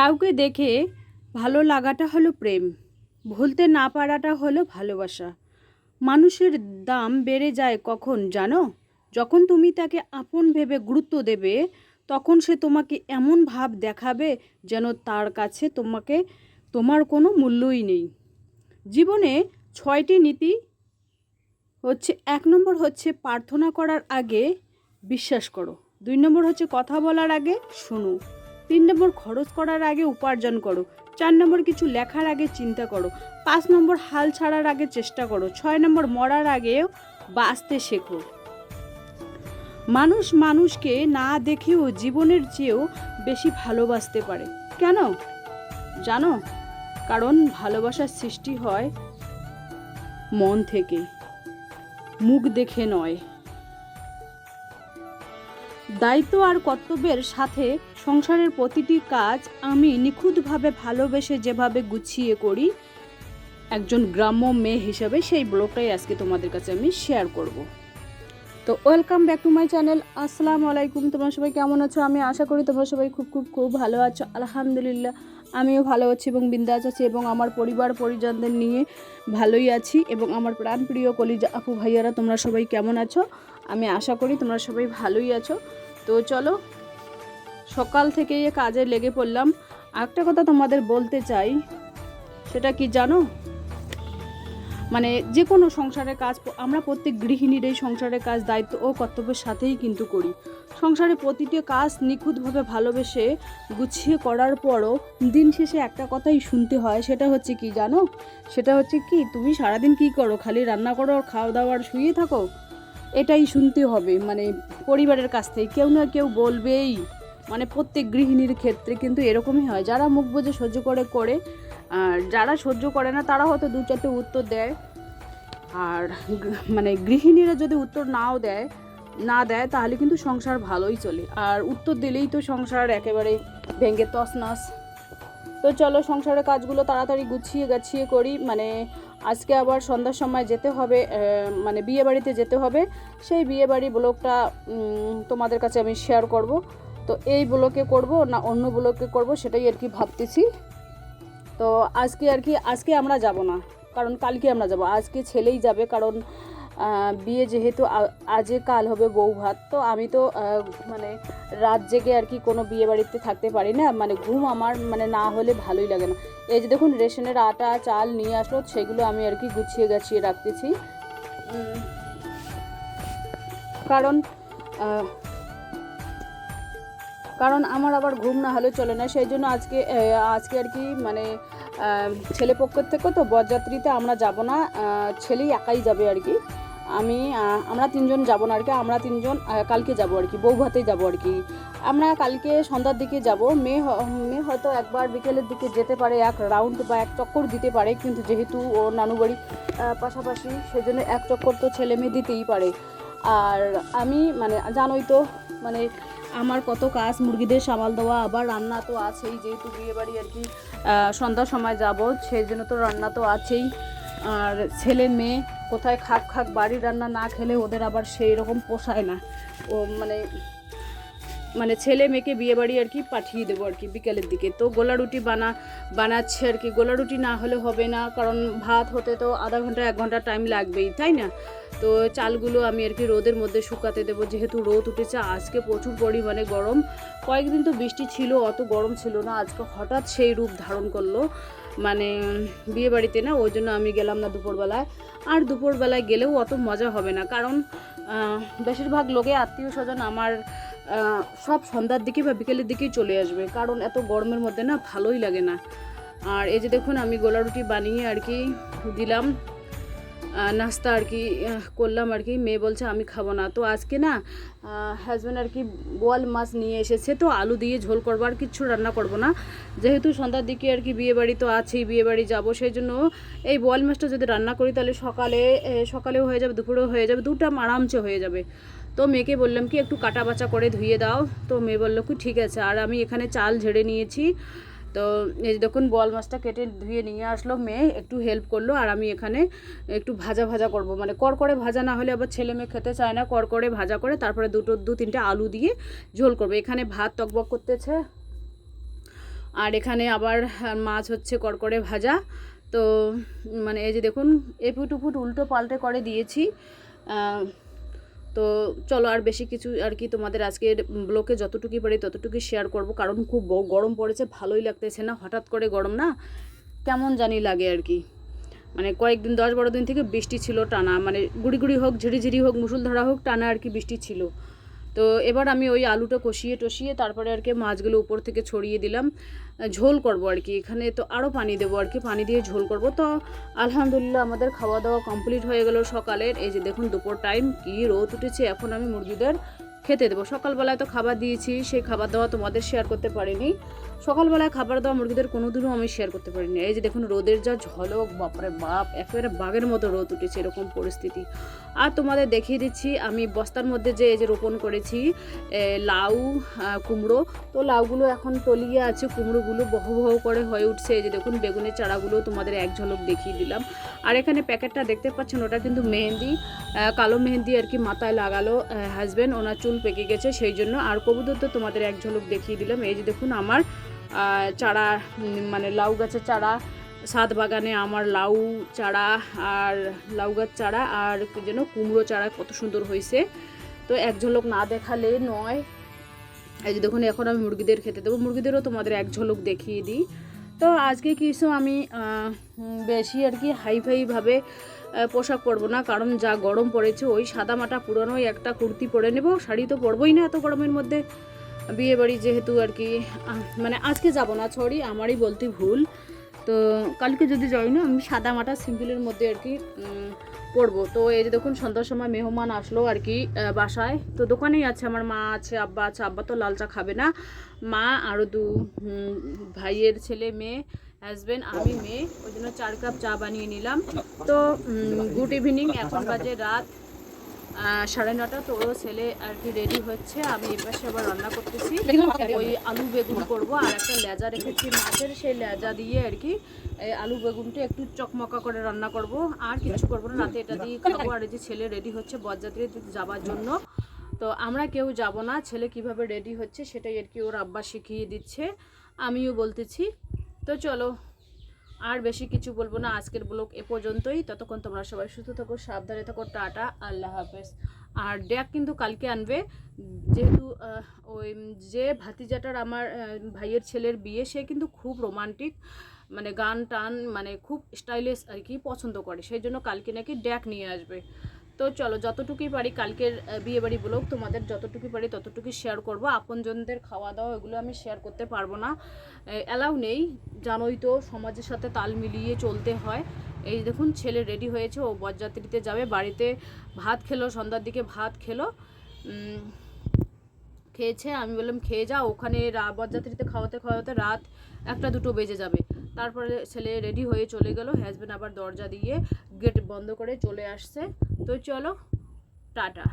কাউকে দেখে ভালো লাগাটা হলো প্রেম, ভুলতে না পারাটা হলো ভালোবাসা। মানুষের দাম বেড়ে যায় কখন জানো? যখন তুমি তাকে আপন ভেবে গুরুত্ব দেবে, তখন সে তোমাকে এমন ভাব দেখাবে যেন তার কাছে তোমাকে, তোমার কোনো মূল্যই নেই। জীবনে ছয়টি নীতি হচ্ছে, এক নম্বর হচ্ছে প্রার্থনা করার আগে বিশ্বাস করো, দুই নম্বর হচ্ছে কথা বলার আগে শোনো। তিন নম্বর খরচ করার আগে উপার্জন করো, চার নম্বর কিছু লেখার আগে চিন্তা করো, পাঁচ নম্বর হাল ছাড়ার আগে চেষ্টা করো, ছয় নম্বর মরার আগেও বাঁচতে শেখো। মানুষ মানুষকে না দেখেও জীবনের চেয়েও বেশি ভালোবাসতে পারে। কেন? জানো? কারণ ভালোবাসার সৃষ্টি হয় মন থেকে, মুখ দেখে নয়। দায়িত্ব আর কর্তব্যের সাথে সংসারের প্রতিটি কাজ আমি নিখুঁতভাবে ভালোবেসে যেভাবে গুছিয়ে করি, একজন গ্রাম্য মেয়ে হিসাবে সেই ব্লগটাই আজকে তোমাদের কাছে আমি শেয়ার করব। তো welcome back to my channel আসসালামু আলাইকুম, তোমরা সবাই কেমন আছো? আমি আশা করি তোমরা সবাই খুব খুব খুব ভালো আছো, আলহামদুলিল্লাহ। আমিও ভালো আছি এবং বিন্দাস আছি এবং আমার পরিবার পরিজনদের নিয়ে ভালোই আছি এবং আমার প্রাণপ্রিয় কলিজা আপু ভাইয়ারা, তোমরা সবাই কেমন আছো? আমি আশা করি তোমরা সবাই ভালোই আছো। তো চলো, সকাল থেকে কাজে লেগে পড়লাম। একটা কথা তোমাদের বলতে চাই, সেটা কি জানো? মানে যে কোনো সংসারের কাজ, আমরা প্রত্যেক গৃহিণীর এই সংসারের কাজ, দায়িত্ব ও কর্তব্যের সাথেই কিন্তু করি। সংসারে প্রতিটি কাজ নিখুঁতভাবে ভালোবেসে গুছিয়ে করার পরও দিন শেষে একটা কথাই শুনতে হয়, সেটা হচ্ছে কি জানো? সেটা হচ্ছে কি, তুমি সারাদিন কি করো? খালি রান্না করো খাওয়া দাওয়া আর শুয়ে থাকো? এটাই শুনতে হবে মানে পরিবারের কাছ থেকে। কেউ না কেউ বলবেই মানে প্রত্যেক গৃহিণীর ক্ষেত্রে কিন্তু এরকমই হয়। যারা মুখ বোঝে সহ্য করে করে। আর যারা সহ্য করে না, তারা হয়তো দু চারটে উত্তর দেয়। আর মানে গৃহিণীরা যদি উত্তর নাও দেয়, না দেয়, তাহলে কিন্তু সংসার ভালোই চলে। আর উত্তর দিলেই তো সংসার একেবারে ভেঙে তছনছ। তো চলো সংসারের কাজগুলো তাড়াতাড়ি গুছিয়ে গাছিয়ে করি। মানে আজকে আবার সন্ধ্যার সময় যেতে হবে মানে বিয়ে বাড়িতে যেতে হবে। সেই বিয়ে বাড়ি ব্লগটা তোমাদের কাছে আমি শেয়ার করব। তো এই ব্লকে করব না অন্য ব্লকে করব সেটাই আর কি ভাবতেছি। তো আজকে আর কি, আজকে আমরা যাব না, কারণ কালকে আমরা যাব। আজকে ছেলেই যাবে, কারণ বিয়ে যেহেতু আজে কাল হবে বউ ভাত, তো আমি তো মানে রাত জেগে আর কি কোনো বিয়ে বাড়িতে থাকতে পারি না। মানে ঘুম আমার মানে না হলে ভালোই লাগে না। এই যে দেখুন, রেশনের আটা, চাল নিয়ে আসলো, সেগুলো আমি আর কি গুছিয়ে গাছিয়ে রাখতেছি। কারণ কারণ আমার আবার ঘুম না হলে চলে না। সেই জন্য আজকে আজকে আর কি মানে ছেলে পক্ষের থেকে তো বরযাত্রীতে আমরা যাব না ছেলেই একাই যাবে আর কি। আমি আমরা তিনজন যাব না আর কি, আমরা তিনজন কালকে যাব আর কি, বৌভাতেই যাব আর কি। আমরা কালকে সন্ধ্যার দিকে যাব, মেয়ে মেয়ে হয়তো একবার বিকেলের দিকে যেতে পারে, এক রাউন্ড বা এক চক্কর দিতে পারে, কিন্তু যেহেতু ও নানু বাড়ি পাশাপাশি সেজন্য এক চক্কর তো ছেলে মেয়ে দিতেই পারে। আর আমি মানে জানোই তো মানে আমার কত কাজ, মুরগিদের সামাল দেওয়া, আবার রান্না তো আছেই, যেহেতু বিয়ে বাড়ি আর কি সন্ধ্যার সময় যাব, সেই জন্য তো রান্না তো আছেই। আর ছেলে মেয়ে কোথায় খাক খাক বাড়ির রান্না না খেলে ওদের আবার সেই রকম পোষায় না। ও মানে মানে ছেলে মেয়েকে বিয়ে বাড়ি আর কি পাঠিয়ে দেবো আর কি বিকেলের দিকে। তো গোলা রুটি বানা, বানাচ্ছে আর কি। গোলা রুটি না হলে হবে না, কারণ ভাত হতে তো আধা ঘণ্টা, এক ঘণ্টা টাইম লাগবেই, তাই না? তো চালগুলো আমি আর কি রোদের মধ্যে শুকাতে দেবো, যেহেতু রোদ উঠেছে, আজকে প্রচুর পরিমাণে গরম। কয়েকদিন তো বৃষ্টি ছিল, অত গরম ছিল না, আজকে হঠাৎ সেই রূপ ধারণ করল। মানে বিয়ে বাড়িতে না, ওই জন্য আমি গেলাম না দুপুরবেলায়। আর দুপুরবেলায় গেলেও অত মজা হবে না, কারণ বেশিরভাগ লোকে আত্মীয় স্বজন আমার সব সন্ধ্যার দিকে বা বিকেলের দিকেই চলে আসবে, কারণ এত গরমের মধ্যে না ভালোই লাগে না। আর এই যে দেখুন, আমি গোলা রুটি বানিয়ে আর কি দিলাম। নাস্তা আর কি করলাম আর কি। মেয়ে বলছে, আমি খাব না। তো আজকে না হাজব্যান্ড আর কি বোয়াল মাছ নিয়ে এসেছে। তো আলু দিয়ে ঝোল করব, আর কিচ্ছু রান্না করব না। যেহেতু সন্ধ্যার দিকে আর কি বিয়ে বাড়ি, তো আছেই, বিয়ে বাড়ি যাব। সেই জন্য এই বোয়াল মাছটা যদি রান্না করি, তাহলে সকালে সকালেও হয়ে যাবে, দুপুরেও হয়ে যাবে, দুটা আরামসে হয়ে যাবে। তো মেয়েকে বললাম কি, একটু কাটা বাচা করে ধুয়ে দাও। তো মেয়ে বলল কি, ঠিক আছে। আর আমি এখানে চাল ঝেড়ে নিয়েছি। তো এই দেখুন বল মাছটা কেটে ধুয়ে নিয়ে আসলো, মেয়ে একটু হেল্প করল, আর আমি এখানে একটু ভাজা ভাজা করব। মানে কড়কড়ে ভাজা না হলে আবার ছেলে মেয়ে খেতে চায় না, কড়কড়ে ভাজা করে তারপরে দুটো, দু তিনটে আলু দিয়ে ঝোল করব। এখানে ভাত টকবক করতেছে, আর এখানে আবার মাছ হচ্ছে কড়কড়ে ভাজা। তো মানে এই যে দেখুন এপুট উপুট উল্টো পাল্টে করে দিয়েছি। তো চলো আর বেশি কিছু আর কি তোমাদের আজকের ব্লকে যতটুকুই পারি ততটুকুই শেয়ার করব। কারণ খুব গরম পড়েছে, ভালোই লাগতেছে না? হঠাৎ করে গরম না? কেমন জানি লাগে আর কি। মানে কয়েকদিন, দশ বারো দিন থেকে বৃষ্টি ছিল টানা। মানে গুড়ি গুড়ি হোক, ঝিরিঝিরি হোক মুসুলধারা হোক, টানা আর কি বৃষ্টি ছিল। তো এবার আমি ওই আলুটা কষিয়ে টসিয়ে তারপরে আর কি মাছগুলো উপর থেকে ছড়িয়ে দিলাম। ঝোল করব আর কি। এখানে তো আরও পানি দেবো আর কি। পানি দিয়ে ঝোল করব। তো আলহামদুলিল্লাহ আমাদের খাওয়া দাওয়া কমপ্লিট হয়ে গেল সকালের। এই যে দেখুন দুপুর টাইম কি রোদ উঠেছে। এখন আমি মুরগিদের খেতে দেবো। সকালবেলায় তো খাবার দিয়েছি, সেই খাবার দাওয়া তোমাদের শেয়ার করতে পারিনি। সকালবেলায় খাবার দাওয়া মুরগিদের কোনো দিনও আমি শেয়ার করতে পারিনি। এই যে দেখুন, রোদের যা ঝলক, বাপরে বাপ, একেবারে বাঘের মতো রোদ উঠেছে এরকম পরিস্থিতি। আর তোমাদের দেখিয়ে দিচ্ছি, আমি বস্তার মধ্যে যে, এই যে রোপণ করেছি লাউ কুমড়ো। তো লাউগুলো এখন তলিয়ে আছে, কুমড়োগুলো বহ বহ করে হয়ে উঠছে। এই যে দেখুন, বেগুনের চারাগুলো তোমাদের এক ঝলক দেখিয়ে দিলাম। আর এখানে প্যাকেটটা দেখতে পাচ্ছেন, ওটা কিন্তু মেহেন্দি কালো মেহেন্দি আর কি মাথায় লাগালো হাজব্যান্ড ওনার চুল পেকে গেছে, সেই জন্য আর কবুতর তো তোমাদের এক ঝলক দেখিয়ে দিলাম। এই যে দেখুন আমার চারা মানে লাউ গাছের চারা, সাত বাগানে আমার লাউ চারা আর লাউ গাছ চারা আর যেন কুমড়ো চারা কত সুন্দর হয়েছে। তো এক ঝলক না দেখালে নয়। এই যে দেখুন, এখন আমি মুরগিদের খেতে দেবো। মুরগিদেরও তোমাদের এক ঝলক দেখিয়ে দিই। তো আজকে কিছু আমি বেশি আর কি হাইফাইভাবে পোশাক পরবো না, কারণ যা গরম পড়েছে, ওই সাদা মাটা পুরনোই একটা কুর্তি পরে নেব, শাড়ি তো পরবোই না এত গরমের মধ্যে। বিয়ে বাড়ি যেহেতু আর কি মানে আজকে যাব না সরি আমারই বলতে ভুল। তো কালকে যদি যাই না আমি সাদা মাটা সিম্পলের মধ্যে আর কি পরবো। তো এই যে দেখুন, সন্ধ্যার সময় মেহমান আসলো আর কি বাসায়। তো দোকানেই আছে, আমার মা আছে, আব্বা আছে, আব্বা তো লাল চা খাবে না। মা আরও দু ভাইয়ের ছেলে, মেয়ে হাজবেন্ড আমি মেয়ে। ওই জন্য চার কাপ চা বানিয়ে নিলাম। তো গুড ইভিনিং এখন বাজে রাত সাড়ে নটা তো ছেলে আর কি রেডি হচ্ছে আমি এপাশে আবার রান্না করতেছি। ওই আলু বেগুন করব আর একটা লেজা রেখেছি মাছের সেই লেজা দিয়ে আর কি আলু বেগুনটা একটু চকমকা করে রান্না করব। আর কিছু করব না রাতে এটা দিয়ে খাব। আর এই যে ছেলে রেডি হচ্ছে বরযাত্রী যাবার জন্য। তো আমরা কেউ যাব না ছেলে কীভাবে রেডি হচ্ছে সেটাই আর কি ওর আব্বা শিখিয়ে দিচ্ছে। আমিও বলতেছি। তো চলো আর বেশি কিছু বলব না। আজকের ব্লগ এ পর্যন্তই। ততক্ষণ তোমরা সবাই সুস্থ থাকো, সাবধানে থাকো, টাটা, আল্লাহ হাফেজ। আর ড্যাক কিন্তু কালকে আনবে। যেহেতু ওই যে ভাতিজাটার আমার ভাইয়ের ছেলের বিয়ে, সে কিন্তু খুব রোমান্টিক মানে গান টান মানে খুব স্টাইলিশ আর কি পছন্দ করে। সেই জন্য কালকে নাকি ড্যাক নিয়ে আসবে। তো চলো, যতটুকুই পারি কালকের বিয়েবাড়ি ব্লগ তোমাদের যতটুকুই পারি ততটুকুই শেয়ার করব। আপনজনদের খাওয়া দাওয়া এগুলো আমি শেয়ার করতে পারব না। অ্যালাউ নেই। জানোই তো, সমাজের সাথে তাল মিলিয়ে চলতে হয়। এই দেখুন, ছেলে রেডি হয়েছে, ও বরযাত্রীতে যাবে, বাড়িতে ভাত খেলো, সন্ধ্যার দিকে ভাত খেলো। খেয়েছে, আমি বললাম, খেয়ে যা, ওখানে বরযাত্রীতে খাওয়াতে খাওয়াতে রাত একটা দুটো বেজে যাবে। তারপরে ছেলে রেডি হয়ে চলে গেল হ্যাজব্যান্ড আবার দরজা দিয়ে গেট বন্ধ করে চলে আসছে। তো চলো, টাটা।